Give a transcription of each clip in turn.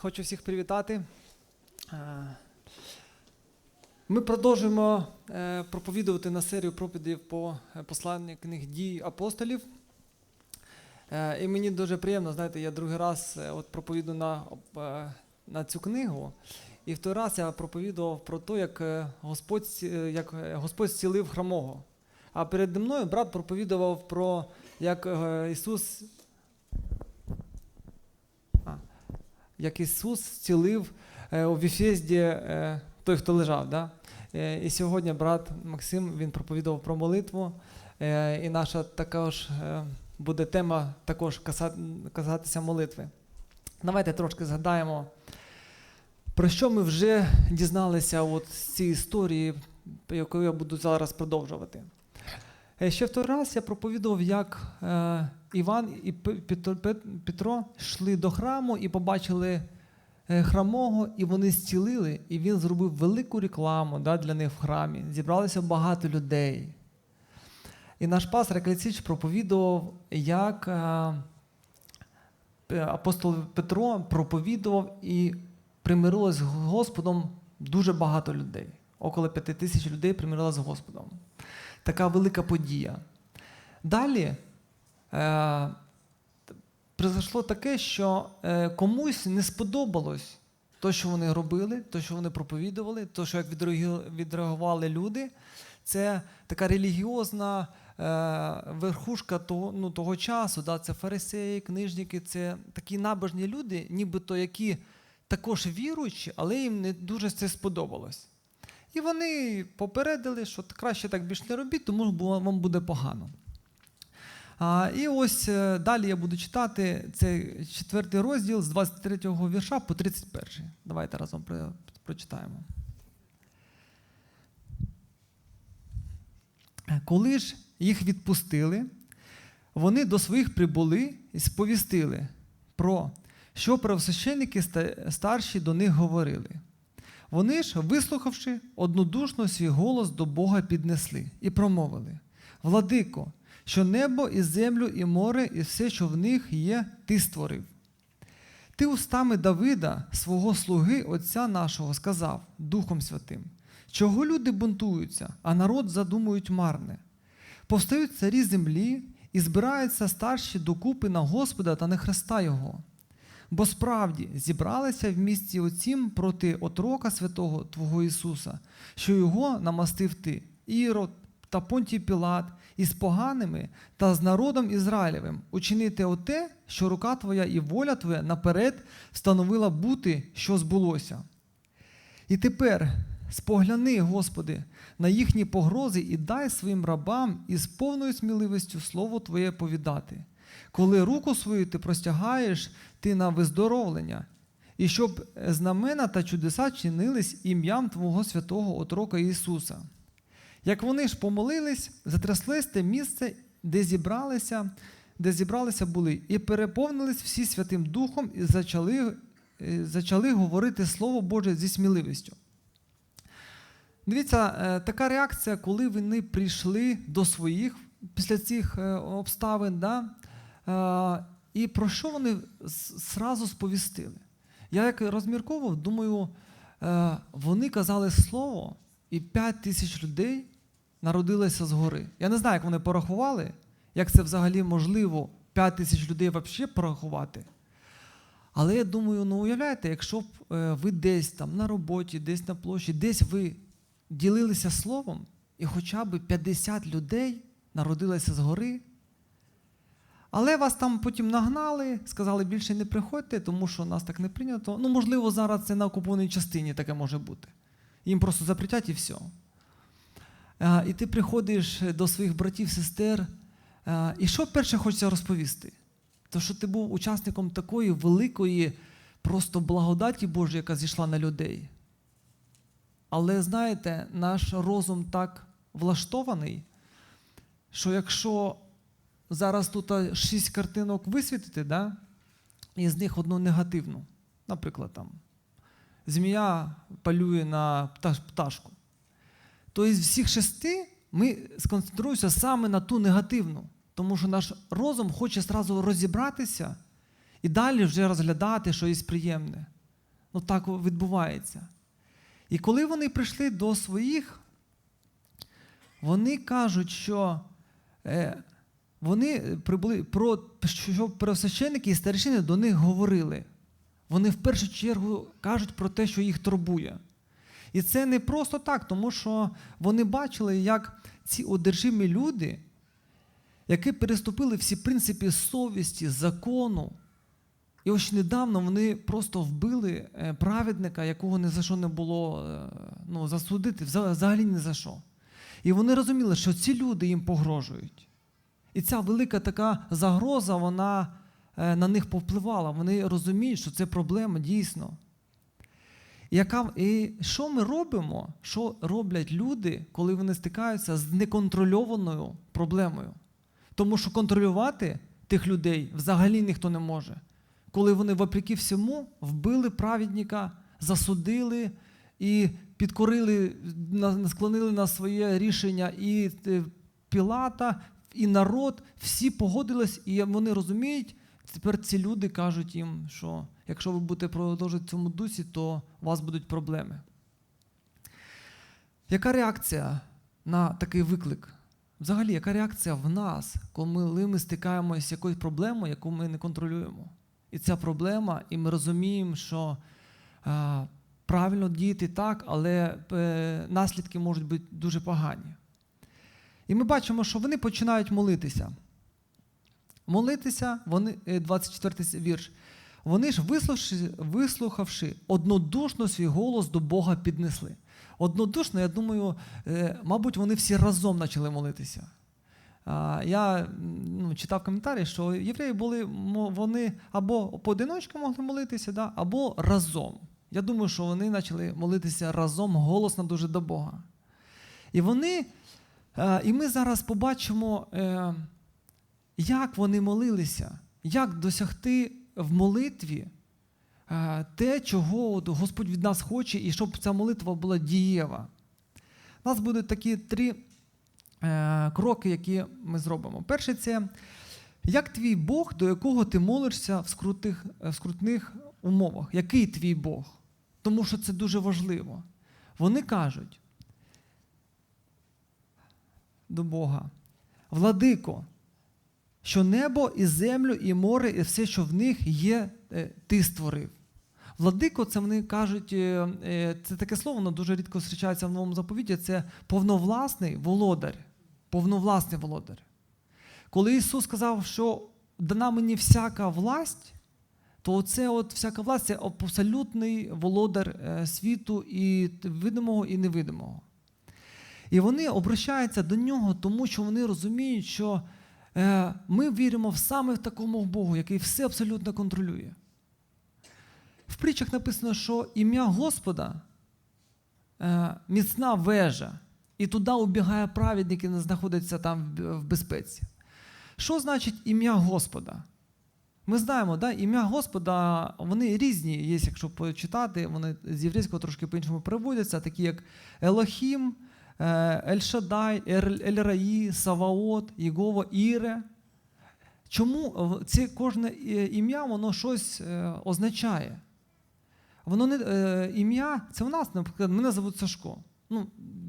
хочу всіх привітати. Е, Ми продовжуємо е, проповідувати на серію проповідей по е, посланню книг дій апостолів. І мені дуже приємно, знаєте, я другий раз от проповідую на, на цю книгу. І в той раз я проповідував про те, як Господь, як Господь зцілив хромого. А перед мною брат проповідував про як Ісус як Ісус зцілив е, у Віфєзді е, той, хто лежав. Да? Е, І сьогодні брат Максим він проповідував про молитву. І наша також буде тема також каса- казатися молитви. Давайте трошки згадаємо, про що ми вже дізналися от з цієї історії, яку я буду зараз продовжувати. Е, Ще в той раз я проповідував, як е, Іван і Петро, йшли до храму і побачили е, храмого, і вони зцілили, і він зробив велику рекламу да, для них в храмі. Зібралося багато людей. І наш пастор Клецич проповідував, як апостол Петро проповідував і примирилось з Господом дуже багато людей. Около п'яти тисяч людей примирилось з Господом така велика подія. Далі е, произошло таке, що е, комусь не сподобалось те, що вони робили, те, що вони проповідували, те, що як відреагували люди. Це така релігіозна е, верхушка того, ну, того часу. Да? Це фарисеї, книжники, це такі набожні люди, нібито які також віруючі, але їм не дуже це сподобалось. І вони попередили, що краще так більш не робіть, тому вам буде погано. А, і ось е, далі я буду читати цей четвертий розділ з 23 вірша по 31. Давайте разом про- прочитаємо. Коли ж їх відпустили, вони до своїх прибули і сповістили про що правосвященники ста- старші до них говорили. Вони ж, вислухавши, однодушно свій голос до Бога піднесли і промовили: Владико, що небо і землю, і море, і все, що в них є, ти створив. Ти устами Давида, свого слуги, Отця нашого, сказав Духом Святим, чого люди бунтуються, а народ задумують марне. Повстають царі землі і збираються старші докупи на Господа та на Христа Його. Бо справді зібралися в місті оцім проти отрока святого Твого Ісуса, що його намастив ти, Ірод та Понтій Пілат, із поганими та з народом Ізраїлевим, учинити оте, що рука Твоя і воля Твоя наперед встановила бути, що збулося. І тепер спогляни, Господи, на їхні погрози і дай своїм рабам із повною сміливістю слово Твоє повідати. Коли руку свою ти простягаєш ти на виздоровлення, і щоб знамена та чудеса чинились ім'ям Твого святого отрока Ісуса. Як вони ж помолились, затряслось те місце, де зібралися, де зібралися були, і переповнились всі Святим Духом, і зачали, е, зачали говорити Слово Боже зі сміливістю. Дивіться, е, така реакція, коли вони прийшли до своїх після цих е, обставин, да? Е, і про що вони зразу сповістили? Я як розмірковував, думаю, е, вони казали слово, і 5 тисяч людей народилося згори. Я не знаю, як вони порахували, як це взагалі можливо 5 тисяч людей взагалі порахувати. Але я думаю, ну уявляєте, якщо б е, ви десь там на роботі, десь на площі, десь ви ділилися словом, і хоча б 50 людей народилося згори, але вас там потім нагнали, сказали, більше не приходьте, тому що нас так не прийнято. Ну, можливо, зараз це на окупованій частині таке може бути. Їм просто запретять і все. І ти приходиш до своїх братів, сестер. І що перше хочеться розповісти? То, що ти був учасником такої великої просто благодаті Божої, яка зійшла на людей. Але знаєте, наш розум так влаштований, що якщо зараз тут шість картинок висвітити, да, і з них одну негативну, наприклад, там змія полює на пташку, то із всіх шести ми сконцентруємося саме на ту негативну, тому що наш розум хоче зразу розібратися і далі вже розглядати щось приємне. Ну так відбувається. І коли вони прийшли до своїх, вони кажуть, що е, вони прибули про що первосвященники і старішини до них говорили. Вони в першу чергу кажуть про те, що їх турбує. І це не просто так, тому що вони бачили, як ці одержимі люди, які переступили всі принципи совісті, закону. І ось недавно вони просто вбили е, праведника, якого ні за що не було е, ну, засудити, вза- взагалі ні за що. І вони розуміли, що ці люди їм погрожують. І ця велика така загроза, вона е, на них повпливала. Вони розуміють, що це проблема дійсно. Яка, і що ми робимо? Що роблять люди, коли вони стикаються з неконтрольованою проблемою? Тому що контролювати тих людей взагалі ніхто не може. Коли вони, вопреки всьому, вбили праведника, засудили і підкорили, склонили на своє рішення і е, Пілата, і народ, всі погодились, і вони розуміють, тепер ці люди кажуть їм, що якщо ви будете продовжувати в цьому дусі, то у вас будуть проблеми. Яка реакція на такий виклик? Взагалі, яка реакція в нас, коли ми стикаємося з якоюсь проблемою, яку ми не контролюємо? І ця проблема, і ми розуміємо, що а, правильно діяти так, але е, наслідки можуть бути дуже погані. І ми бачимо, що вони починають молитися. Молитися, вони, е, 24 вірш. Вони ж, вислухавши, вислухавши однодушно свій голос до Бога піднесли. Однодушно, я думаю, е, мабуть, вони всі разом почали молитися. Я ну, читав коментарі, що євреї були вони або поодиночку могли молитися, да, або разом. Я думаю, що вони почали молитися разом, голосно дуже до Бога. І вони, е, і ми зараз побачимо, е, як вони молилися, як досягти в молитві е, те, чого Господь від нас хоче, і щоб ця молитва була дієва. У нас будуть такі три е, кроки, які ми зробимо. Перше, це як твій Бог, до якого ти молишся в скрутих, в скрутних умовах. Який твій Бог? Тому що це дуже важливо. Вони кажуть до Бога, Владико, що небо і землю, і море, і все, що в них є, е, ти створив. Владико, це вони кажуть, е, е, це таке слово, воно дуже рідко зустрічається в новому заповіті, це повновласний володар. Повновласний володар. Коли Ісус сказав, що дана мені всяка власть, то оце от всяка власть це абсолютний володар світу і видимого, і невидимого. І вони обращаються до нього, тому що вони розуміють, що е, ми віримо в саме в такому Богу, який все абсолютно контролює. В притчах написано, що ім'я Господа е, міцна вежа, і туди убігає праведник і не знаходиться там в- безпеці. Що значить ім'я Господа? Ми знаємо, да, ім'я Господа, вони різні, є, якщо почитати, вони з єврейського трошки по-іншому переводяться, такі як Елохім, Ель-Шадай, Ер- Ель-Раї, Саваот, Єгова, Іре. Чому е, це кожне е, ім'я воно щось е, означає? Воно не е, ім'я, це в нас, наприклад, мене звуть Сашко. Ну,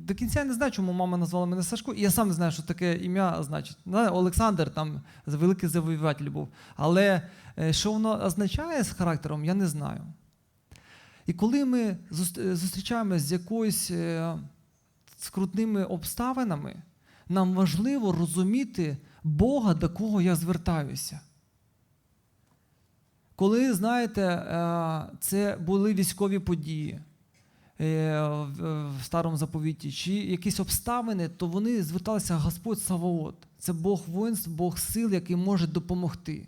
до кінця я не знаю, чому мама назвала мене Сашко, і я сам не знаю, що таке ім'я значить. Олександр там великий завоюватель був. Але е, що воно означає з характером, я не знаю. І коли ми зус- е, зустрічаємося з якоюсь е, скрутними обставинами, нам важливо розуміти Бога, до кого я звертаюся. Коли, знаєте, е, це були військові події е, в старому заповіті, чи якісь обставини, то вони зверталися Господь Саваот. Це Бог воїнств, Бог сил, який може допомогти.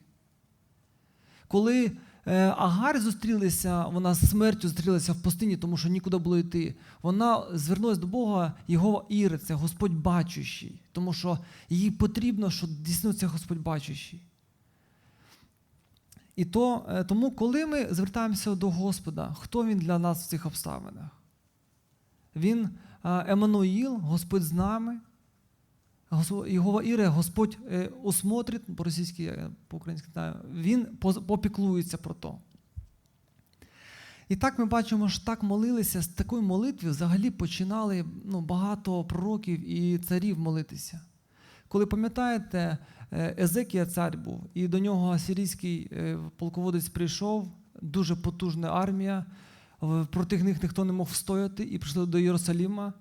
Коли е, Агарь зустрілися, вона з смертю зустрілася в пустині, тому що нікуди було йти. Вона звернулася до Бога, його Іри, це Господь бачущий, тому що їй потрібно, щоб дійсно це Господь бачущий. І то, е, тому, коли ми звертаємося до Господа, хто він для нас в цих обставинах? Він е, Еммануїл, Господь з нами. Його Іре, Господь е, усмотрить, по-російськи, по-українськи знаю, він попіклується про то. І так ми бачимо, що так молилися, з такої молитви взагалі починали ну, багато пророків і царів молитися. Коли пам'ятаєте, е, Езекія цар був, і до нього асирійський е, полководець прийшов, дуже потужна армія, проти них ніхто не мог встояти, і прийшли до Єрусаліма.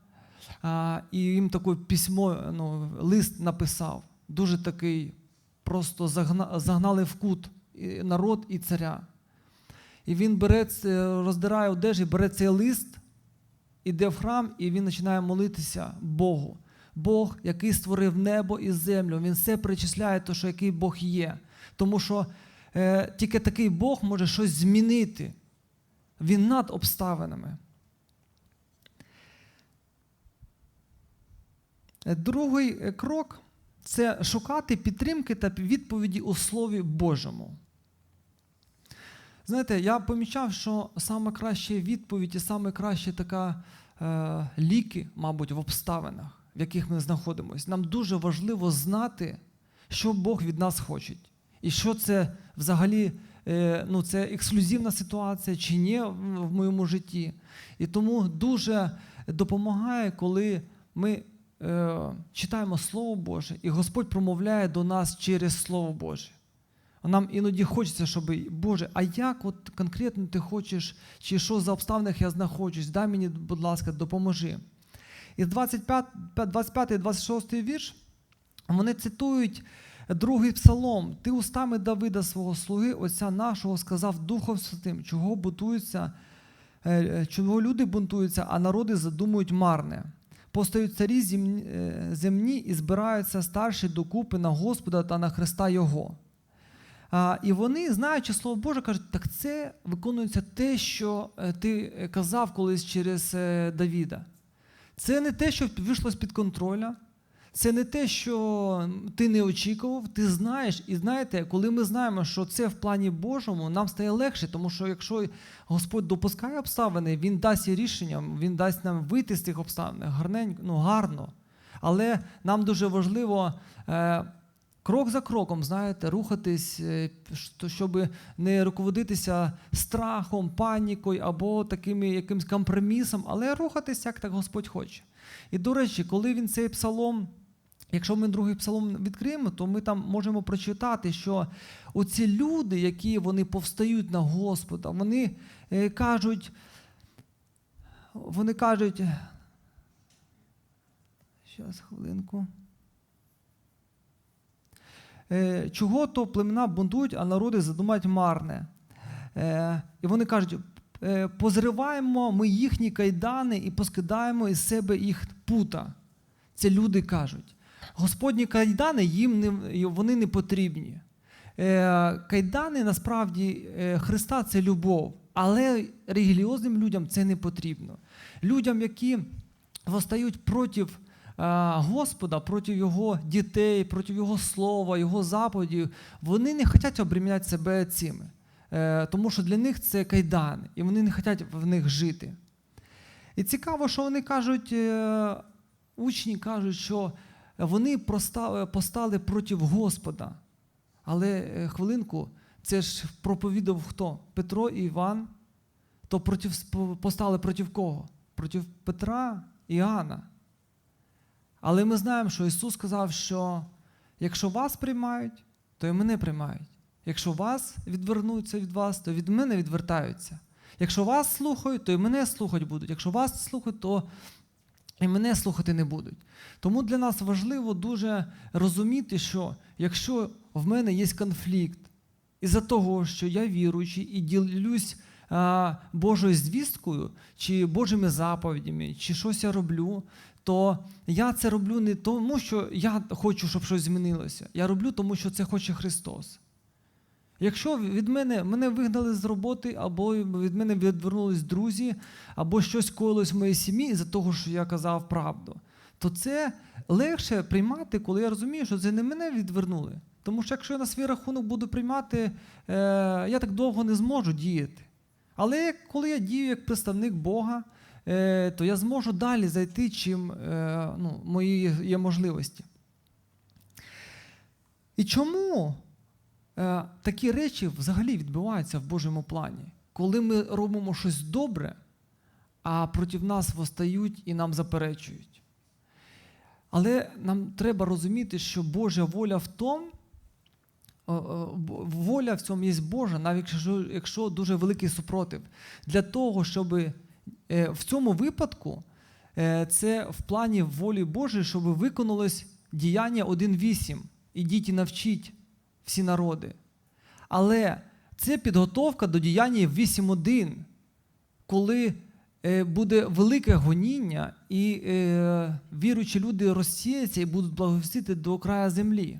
І їм таке письмо, ну, лист написав, дуже такий, просто загна, загнали в кут і народ і царя. І він бере, роздирає одежі, бере цей лист, іде в храм, і він починає молитися Богу. Бог, який створив небо і землю, він все перечисляє, то, що який Бог є. Тому що е, тільки такий Бог може щось змінити. Він над обставинами. Е, Другий е, крок це шукати підтримки та відповіді у Слові Божому. Знаєте, я помічав, що саме краща відповідь і саме краща така е, ліки, мабуть, в обставинах, в яких ми знаходимося. Нам дуже важливо знати, що Бог від нас хоче. І що це взагалі е, ну, це ексклюзивна ситуація чи ні в моєму житті. І тому дуже допомагає, коли ми е, читаємо Слово Боже, і Господь промовляє до нас через Слово Боже. Нам іноді хочеться, щоб, Боже, а як от конкретно ти хочеш, чи що за обставинах я знаходжусь, дай мені, будь ласка, допоможи. І 25, 25 і 26 вірш вони цитують другий псалом. Ти устами Давида, свого слуги, отця нашого, сказав Духом Святим, чого е, е, чого люди бунтуються, а народи задумують марне. Постають царі земні, е, і збираються старші докупи на Господа та на Христа Його. І вони, знаючи Слово Боже, кажуть, так це виконується те, що е, ти казав колись через е, Давіда. Це не те, що вийшло з-під контроля, це не те, що ти не очікував, ти знаєш. І знаєте, коли ми знаємо, що це в плані Божому, нам стає легше, тому що якщо Господь допускає обставини, Він дасть і рішення, Він дасть нам вийти з цих обставин гарненько, ну гарно. Але нам дуже важливо. Е, Крок за кроком, знаєте, рухатись, е, щоб не руководитися страхом, панікою або таким якимсь компромісом, але рухатись, як так Господь хоче. І до речі, коли він цей псалом, якщо ми другий псалом відкриємо, то ми там можемо прочитати, що оці люди, які вони повстають на Господа, вони е, кажуть, вони кажуть. Зараз хвилинку. Е, чого то племена бунтують, а народи задумають марне. Е, і вони кажуть: позриваємо ми їхні кайдани і поскидаємо із себе їх пута. Це люди кажуть. Господні кайдани їм не, вони не потрібні. Е, кайдани насправді е, Христа це любов, але релігіозним людям це не потрібно. Людям, які восстають проти Господа, проти Його дітей, проти Його слова, Його заповідей, вони не хочуть обреміняти себе цими. Е, тому що для них це кайдани, і вони не хочуть в них жити. І цікаво, що вони кажуть, е, учні кажуть, що вони постали проти Господа. Але е, хвилинку, це ж проповідав хто? Петро і Іван. То проти, постали проти кого? Проти Петра і Іоанна. Але ми знаємо, що Ісус сказав, що якщо вас приймають, то і мене приймають. Якщо вас відвернуться від вас, то від мене відвертаються. Якщо вас слухають, то і мене слухати будуть. Якщо вас слухають, то і мене слухати не будуть. Тому для нас важливо дуже розуміти, що якщо в мене є конфлікт із-за того, що я віруючий і ділюсь а, Божою звісткою, чи Божими заповідями, чи щось я роблю, то я це роблю не тому, що я хочу, щоб щось змінилося. Я роблю, тому що це хоче Христос. Якщо від мене мене вигнали з роботи, або від мене відвернулись друзі, або щось коїлось в моїй сім'ї за того, що я казав правду, то це легше приймати, коли я розумію, що це не мене відвернули. Тому що якщо я на свій рахунок буду приймати, е, я так довго не зможу діяти. Але коли я дію як представник Бога, е, то я зможу далі зайти, чим е, ну, мої є можливості. І чому такі речі взагалі відбуваються в Божому плані? коли ми робимо щось добре, а проти нас востають і нам заперечують. Але нам треба розуміти, що Божа воля в тому, воля в цьому є Божа, навіть якщо, якщо дуже великий супротив. Для того, щоб е, в цьому випадку е, це в плані волі Божої, щоб виконалось діяння 1.8. Ідіть і навчіть всі народи. Але це підготовка до діяння 8.1, коли е, буде велике гоніння, і е, віруючі люди розсіяться і будуть благовістити до краю землі.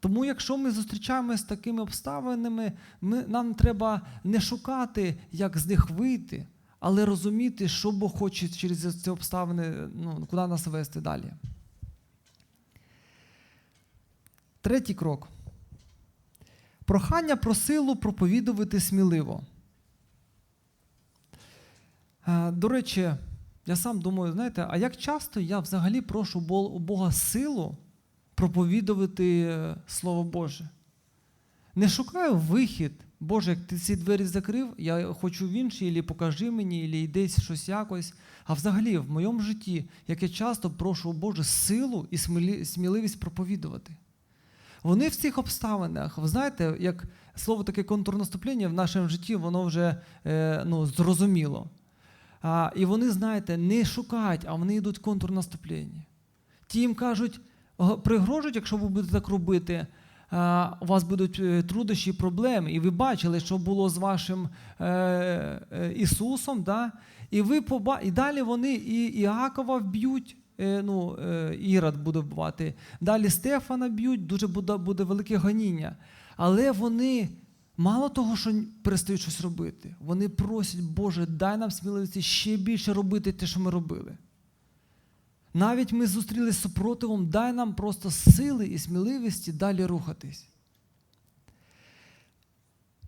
Тому, якщо ми зустрічаємося з такими обставинами, ми, нам треба не шукати, як з них вийти, але розуміти, що Бог хоче через ці обставини, ну, куди нас вести далі. Третій крок. Прохання про силу проповідувати сміливо. Е, До речі, я сам думаю, знаєте, а як часто я взагалі прошу у Бога силу проповідувати е, Слово Боже? Не шукаю вихід. Боже, як ти ці двері закрив, я хочу в інші, або покажи мені, або десь щось якось. А взагалі, в моєму житті, як я часто прошу у Боже силу і сміливість проповідувати. Вони в цих обставинах, ви знаєте, як слово таке контрнаступлення в нашому житті, воно вже е, ну, зрозуміло. А, і вони, знаєте, не шукають, а вони йдуть в контрнаступлення. Ті їм кажуть, «Г- пригрожують, якщо ви будете так робити, у вас будуть е, труднощі проблеми. І ви бачили, що було з вашим е, е, Ісусом, да? і ви поба... і далі вони і Іакова вб'ють, ну, е, Ірод буде вбивати. Далі Стефана б'ють, дуже буде, буде велике гоніння. Але вони мало того, що перестають щось робити, вони просять, Боже, дай нам сміливості ще більше робити те, що ми робили. Навіть ми зустрілися з супротивом, дай нам просто сили і сміливості далі рухатись.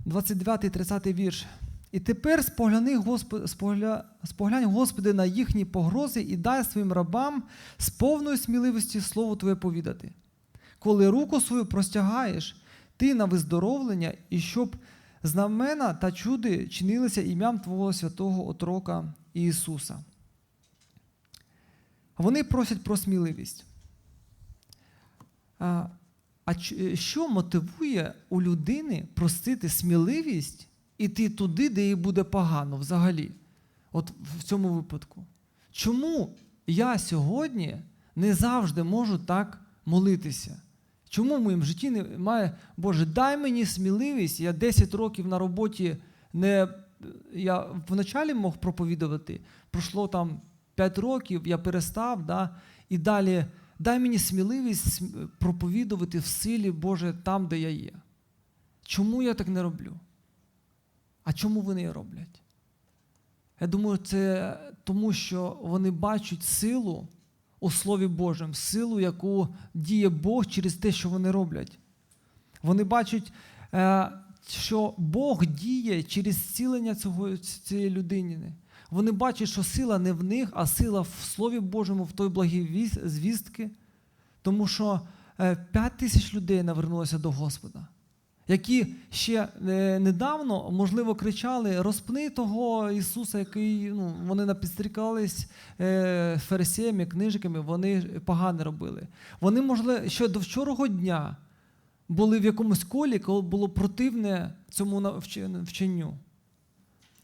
29 30 вірш. І тепер спогляни, спогля, споглянь, Господи, на їхні погрози і дай своїм рабам з повною сміливості Слово Твоє повідати. Коли руку свою простягаєш, ти на виздоровлення, і щоб знамена та чуди чинилися ім'ям Твого святого отрока Ісуса. Вони просять про сміливість. А, що мотивує у людини просити сміливість іти туди, де їй буде погано взагалі? От в цьому випадку. Чому я сьогодні не завжди можу так молитися? Чому в моєму житті немає, Боже, дай мені сміливість, я 10 років на роботі не. Я вначалі мог проповідувати, пройшло там 5 років, я перестав, да, і далі дай мені сміливість проповідувати в силі Боже там, де я є. Чому я так не роблю? А чому вони роблять? Я думаю, це тому, що вони бачать силу у Слові Божому, силу, яку діє Бог через те, що вони роблять. Вони бачать, е, що Бог діє через зцілення цього, цієї людини. Вони бачать, що сила не в них, а сила в Слові Божому, в той благій звістки. Тому що е, п'ять тисяч людей навернулося до Господа, які ще е, недавно, можливо, кричали: розпни того Ісуса, який ну, вони напідстрікались е, фарисеями, книжиками, вони погано робили. Вони, можливо, ще до вчорого дня були в якомусь колі, коли було противне цьому вченню.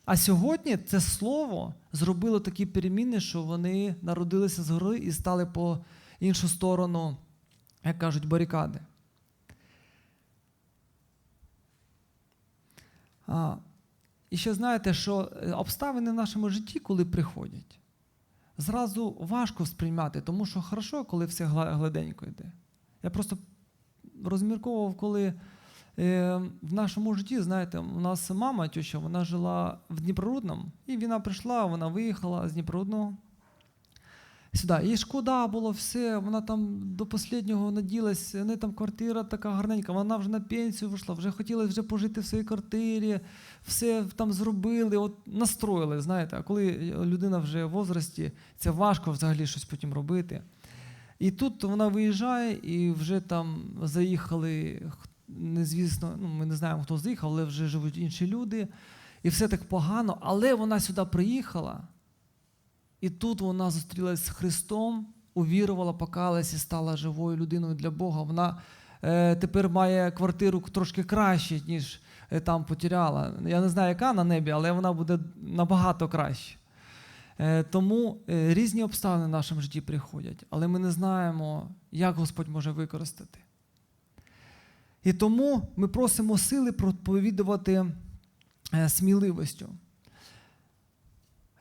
А сьогодні це слово зробило такі переміни, що вони народилися згори і стали по іншу сторону, як кажуть, барикади. І ще знаєте, що е, обставини в нашому житті, коли приходять, зразу важко сприймати, тому що хорошо, коли все гладенько йде. Я просто розмірковував, коли е, в нашому житті, знаєте, у нас мама теща, вона жила в Дніпрорудному, і вона прийшла, вона виїхала з Дніпрорудного сюди. Їй шкода було все, вона там до останнього наділась, у неї там квартира така гарненька, вона вже на пенсію вийшла, вже хотіла вже пожити в своїй квартирі, все там зробили, от настроїли, знаєте, а коли людина вже в возрасті, це важко взагалі щось потім робити. І тут вона виїжджає, і вже там заїхали, незвісно, ну, ми не знаємо, хто заїхав, але вже живуть інші люди. і все так погано, але вона сюди приїхала, і тут вона зустрілася з Христом, увірувала, покалась і стала живою людиною для Бога. Вона е, тепер має квартиру трошки краще, ніж е, там потеряла. Я не знаю, яка на небі, але вона буде набагато краще. Е, тому е, різні обставини в нашому житті приходять, але ми не знаємо, як Господь може використати. І тому ми просимо сили проповідувати е, сміливістю.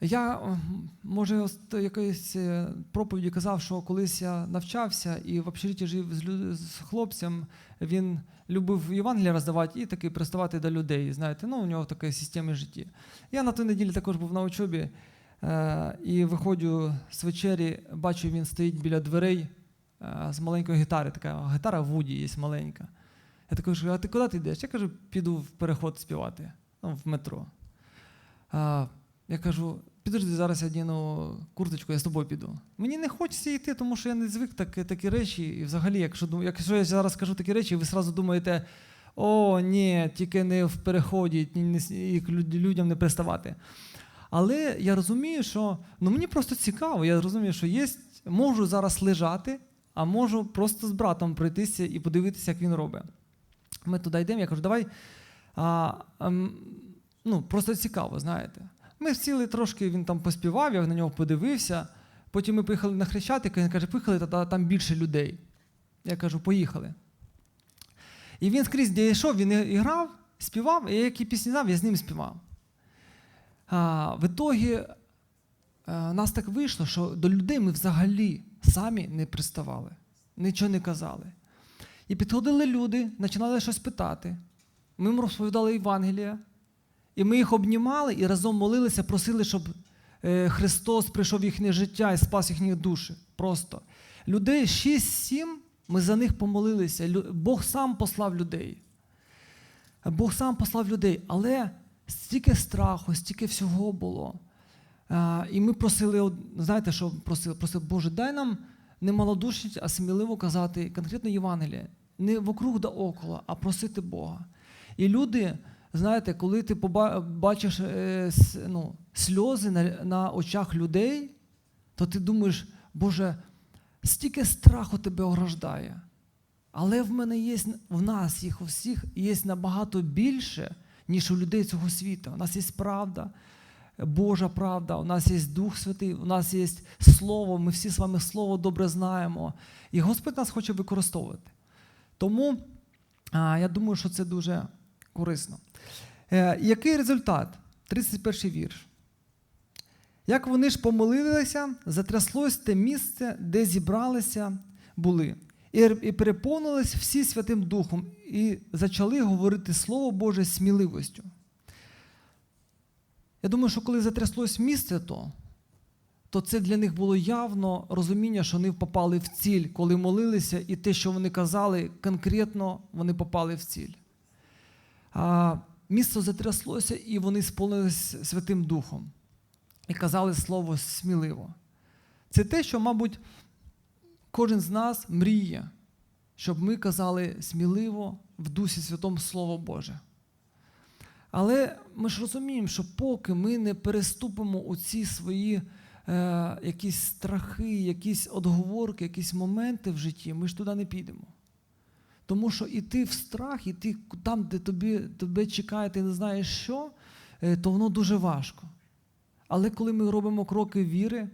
Я, е, може, якоїсь е, проповіді казав, що колись я навчався і в общежитті жив з, хлопцем, він любив Євангелія роздавати і таки приставати до людей. Знаєте, ну у нього така система житті. Я на той неділі також був на учобі е, і виходжу з вечері, бачу, він стоїть біля дверей з маленької гітари. Така гітара Вуді є маленька. Я такий кажу, а ти куди ти йдеш? Я кажу, піду в переход співати ну, в метро. А, я кажу, підожди, зараз я курточку, я з тобою піду. Мені не хочеться йти, тому що я не звик так, такі речі. І взагалі, якщо, якщо я зараз кажу такі речі, ви одразу думаєте, о, ні, тільки не в переході, і людям не приставати. Але я розумію, що ну, мені просто цікаво, я розумію, що є, можу зараз лежати, а можу просто з братом пройтися і подивитися, як він робить. Ми туди йдемо, я кажу, давай. А, ем, ну, просто цікаво, знаєте. Ми сіли трошки, він там поспівав, я на нього подивився. Потім ми поїхали на Хрещатик, і він каже, поїхали, та там більше людей. Я кажу, поїхали. І він скрізь, де йшов, він і грав, співав, і я які пісні знав, я з ним співав. А, в ітогі е, у нас так вийшло, що до людей ми взагалі самі не приставали, нічого не казали. І підходили люди, починали щось питати. Ми їм розповідали Євангелія, і ми їх обнімали і разом молилися, просили, щоб е, Христос прийшов в їхнє життя і спас їхні душі. Просто. Людей 6-7, ми за них помолилися. Бог сам послав людей. Бог сам послав людей, але стільки страху, стільки всього було. І ми просили, знаєте, що просили? Просили, Боже, дай нам не малодушність, а сміливо казати конкретно Євангеліє. Не вокруг да около, а просити Бога. І люди, знаєте, коли ти бачиш е, ну, сльози на, на очах людей, то ти думаєш, Боже, стільки страху тебе ограждає. Але в мене є, в нас їх у всіх є набагато більше, ніж у людей цього світу. У нас є правда, Божа правда, у нас є Дух Святий, у нас є Слово, ми всі з вами Слово добре знаємо. І Господь нас хоче використовувати. Тому я думаю, що це дуже корисно. Е, який результат? 31 вірш. Як вони ж помолилися, затряслось те місце, де зібралися були, і, переповнились всі Святим Духом, і почали говорити Слово Боже з сміливістю. Я думаю, що коли затряслось місце, то, то це для них було явно розуміння, що вони попали в ціль, коли молилися, і те, що вони казали, конкретно вони попали в ціль. Місто затряслося, і вони сповнилися Святим Духом і казали слово сміливо. Це те, що, мабуть, кожен з нас мріє, щоб ми казали сміливо в Дусі Святому Слово Боже. Але ми ж розуміємо, що поки ми не переступимо у ці свої е, якісь страхи, якісь отговорки, якісь моменти в житті, ми ж туди не підемо. Тому що іти в страх, іти там, де тобі, тебе чекає, ти не знаєш що, е, то воно дуже важко. Але коли ми робимо кроки віри,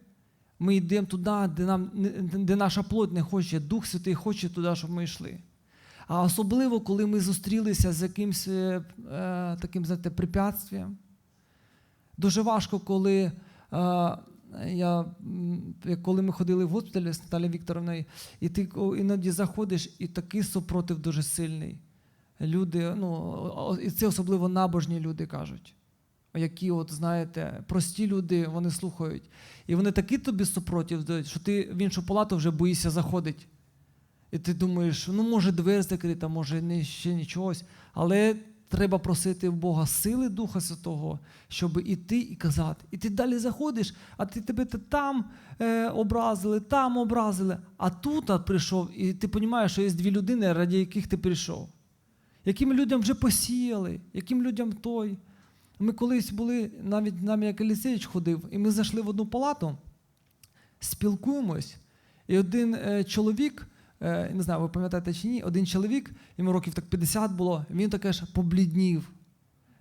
ми йдемо туди, де, нам, де наша плоть не хоче, Дух Святий хоче туди, щоб ми йшли. А особливо, коли ми зустрілися з якимось е, е, таким, знаєте, препятствием. Дуже важко, коли, е, я, коли ми ходили в госпіталі з Наталією Вікторовною, і ти іноді заходиш, і такий супротив дуже сильний. Люди, ну, і це особливо набожні люди кажуть, які, от, знаєте, прості люди, вони слухають. І вони такий тобі супротив дають, що ти в іншу палату вже боїшся заходити. І ти думаєш, ну може двері закрита, може не, ще нічогось. Але треба просити в Бога сили Духа Святого, щоб іти і казати. І ти далі заходиш, а ти тебе ти там е, образили, там образили, а тут прийшов, і ти розумієш, що є дві людини, раді яких ти прийшов. Яким людям вже посіяли, яким людям той. Ми колись були, навіть нам як Елісеїч ходив, і ми зайшли в одну палату, спілкуємось, і один е, чоловік, не знаю, ви пам'ятаєте чи ні, один чоловік, йому років так 50 було, він таке ж побліднів.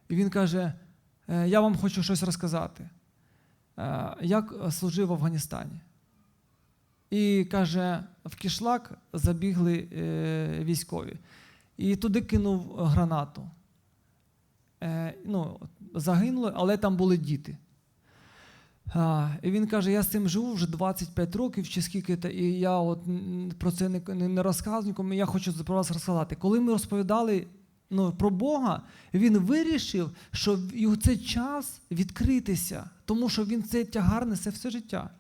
І він каже: е, Я вам хочу щось розказати. Е, Як служив в Афганістані. І каже, в кишлак забігли е, військові. І туди кинув гранату. Е, ну, загинули, але там були діти. А, і він каже: я з цим живу вже 25 років чи скільки, то, і я от про це не, не, розказую нікому, я хочу про вас розказати. Коли ми розповідали ну, про Бога, він вирішив, що це час відкритися, тому що він цей тягар несе все життя.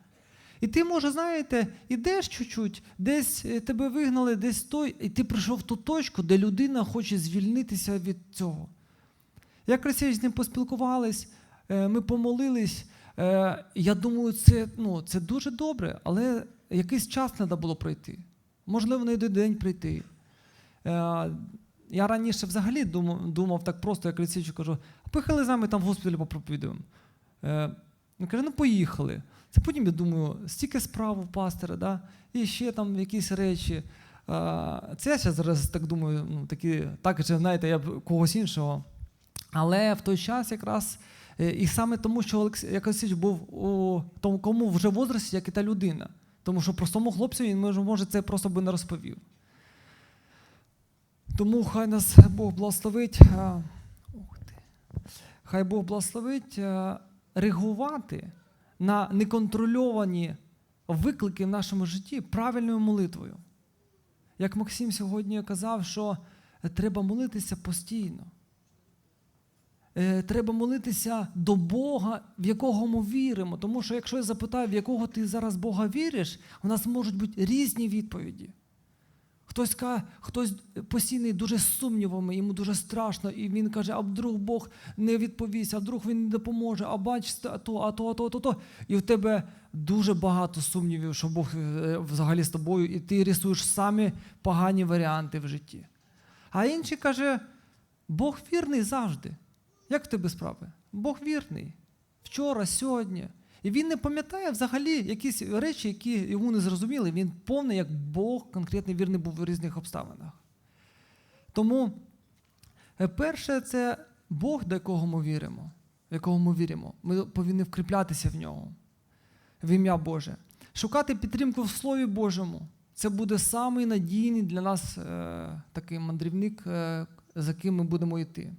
І ти, може, знаєте, ідеш чуть-чуть, десь е, тебе вигнали, десь той, і ти прийшов в ту точку, де людина хоче звільнитися від цього. Я красиві з ним поспілкувались, е, ми помолились. Е, Я думаю, це, ну, це дуже добре, але якийсь час треба було пройти. Можливо, не до день прийти. Е, Я раніше взагалі думав, думав так просто, як Олексійчу кажу, поїхали з нами там в госпіталі попроповідуємо. Е, Він каже, ну поїхали. Це потім я думаю, стільки справ у пастора, да? і ще там якісь речі. А, Це я зараз так думаю, ну, такі, так, чи, знаєте, я б когось іншого. Але в той час якраз, е, і саме тому, що Олексій як був у тому, вже возрасті, як і та людина. Тому що простому хлопцю він може, це просто би не розповів. Тому хай нас Бог благословить. ти, хай Бог благословить реагувати на неконтрольовані виклики в нашому житті правильною молитвою. Як Максим сьогодні казав, що треба молитися постійно. Е, Треба молитися до Бога, в якого ми віримо. Тому що якщо я запитаю, в якого ти зараз Бога віриш, у нас можуть бути різні відповіді. Хтось каже, хтось постійний дуже сумнівами, йому дуже страшно, і він каже, а вдруг Бог не відповість, а вдруг він не допоможе, а бач, то, а то, а то, а то, то. І в тебе дуже багато сумнівів, що Бог е, взагалі з тобою, і ти рисуєш самі погані варіанти в житті. А інший каже, Бог вірний завжди. Як в тебе справи? Бог вірний. Вчора, сьогодні. І він не пам'ятає взагалі якісь речі, які йому не зрозуміли. Він повний, як Бог конкретно вірний був у різних обставинах. Тому е, перше, це Бог, до якого ми віримо, в якого ми віримо. Ми повинні вкріплятися в нього, в ім'я Боже. Шукати підтримку в Слові Божому. Це буде самий надійний для нас е, такий мандрівник, е, за ким ми будемо йти.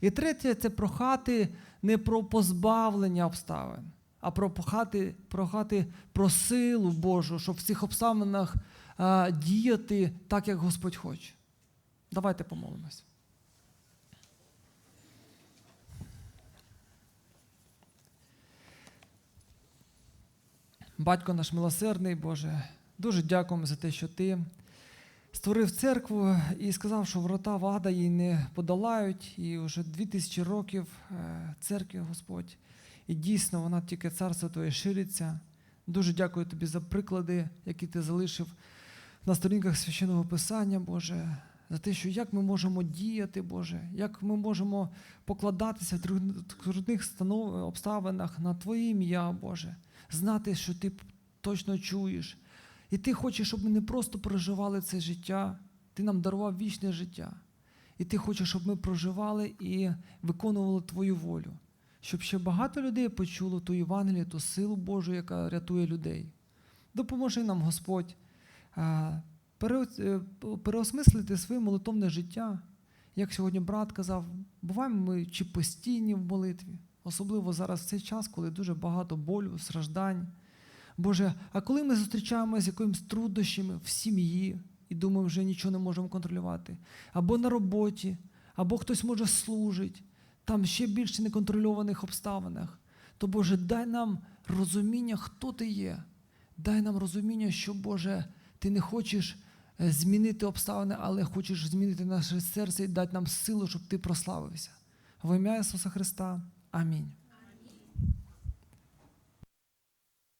І третє це прохати не про позбавлення обставин, а про прохати, прохати про силу Божу, щоб в цих обставинах а, діяти так, як Господь хоче. Давайте помолимось. Батько наш милосердний, Боже, дуже дякуємо за те, що Ти створив церкву і сказав, що врата вада її не подолають, і вже дві тисячі років е, церкві, Господь. І дійсно вона тільки царство Твоє шириться. Дуже дякую тобі за приклади, які ти залишив на сторінках священного Писання, Боже, за те, що як ми можемо діяти, Боже, як ми можемо покладатися в труд- трудних обставинах на Твоє ім'я, Боже, знати, що Ти точно чуєш. І ти хочеш, щоб ми не просто проживали це життя, ти нам дарував вічне життя. І ти хочеш, щоб ми проживали і виконували Твою волю, щоб ще багато людей почуло ту Євангелію, ту силу Божу, яка рятує людей. Допоможи нам, Господь, пере- е, переосмислити своє молитовне життя. Як сьогодні брат казав, буваємо ми чи постійні в молитві, особливо зараз в цей час, коли дуже багато болю, страждань. Боже, а коли ми зустрічаємося з якимись труднощами в сім'ї і думаємо, вже нічого не можемо контролювати, або на роботі, або хтось може служить, там ще більше неконтрольованих обставинах, то Боже, дай нам розуміння, хто ти є. Дай нам розуміння, що, Боже, ти не хочеш е, змінити обставини, але хочеш змінити наше серце і дати нам силу, щоб ти прославився. В ім'я Ісуса Христа. Амінь.